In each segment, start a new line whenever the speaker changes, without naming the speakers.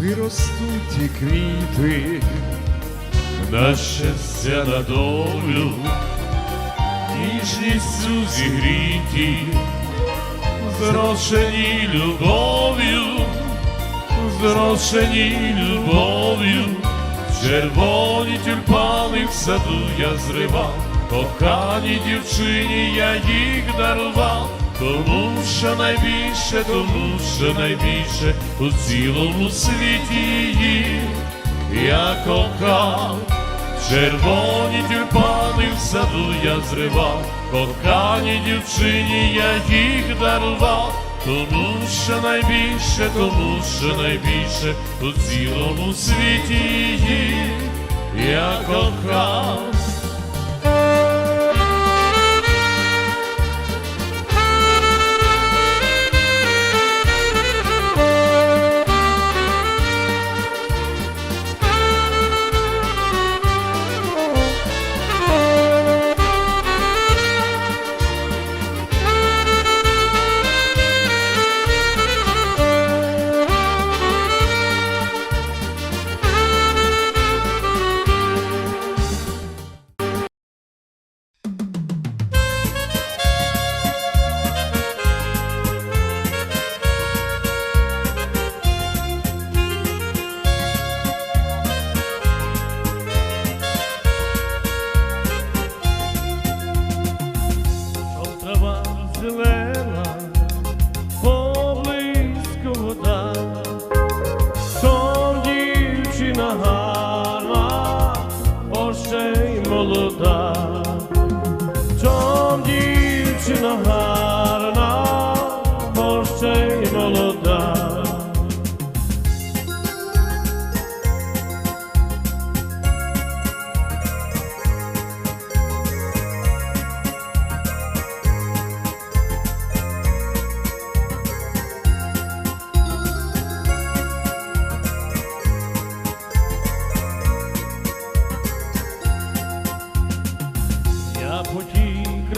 виростуть і квіти,
на щастя на долю, ніжністю зігріті, зрошені любов'ю, зрошені любов'ю, червоні тюльпани в саду я зривав, коханій дівчині я їх дарував. Тому що найбільше, тому що найбільше у цілому світі її я кохав, червоні тюльпани в саду я зривав, коханій дівчині я їх дарував, тому що найбільше, тому що найбільше у цілому світі її я кохав.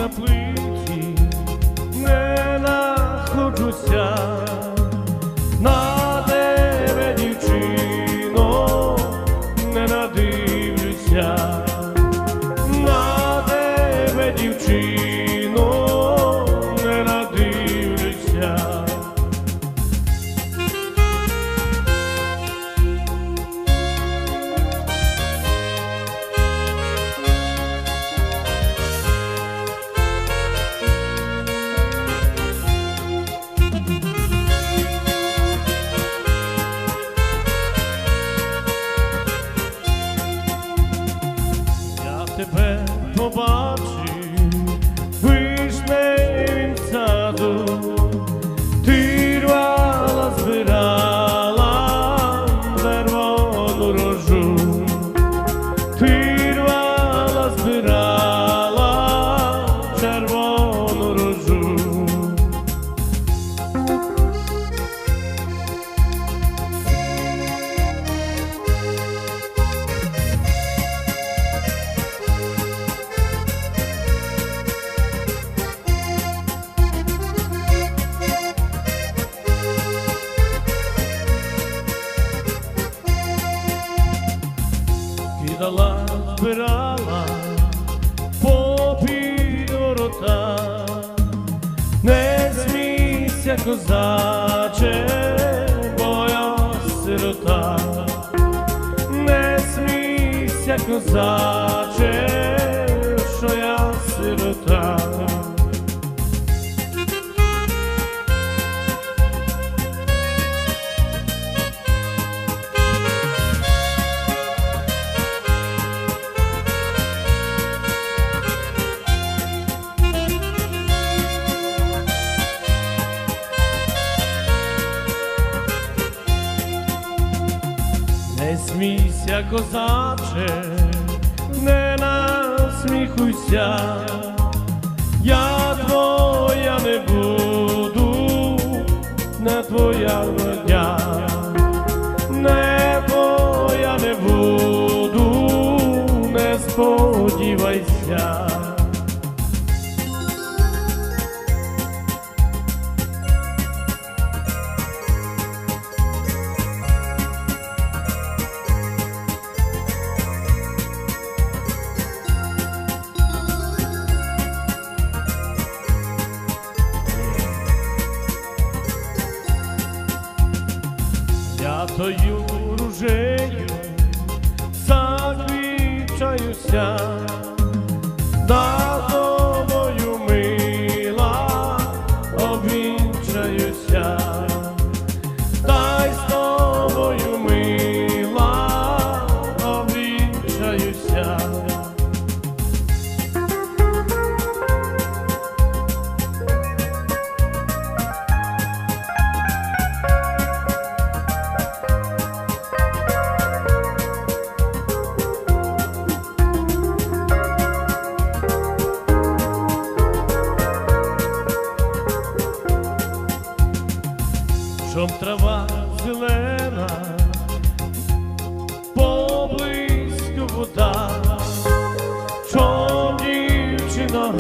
the please. Кидала, збирала попід ворота, не смійся, козаче, бо я сирота, не смійся, козаче, смійся, козаче, не насміхуйся, я твоя не буду, не твоя родня, не твоя не буду, не сподівайся. Святою ружею заквічаюся, Чом трава зелена, поблизько вода, чом дівчина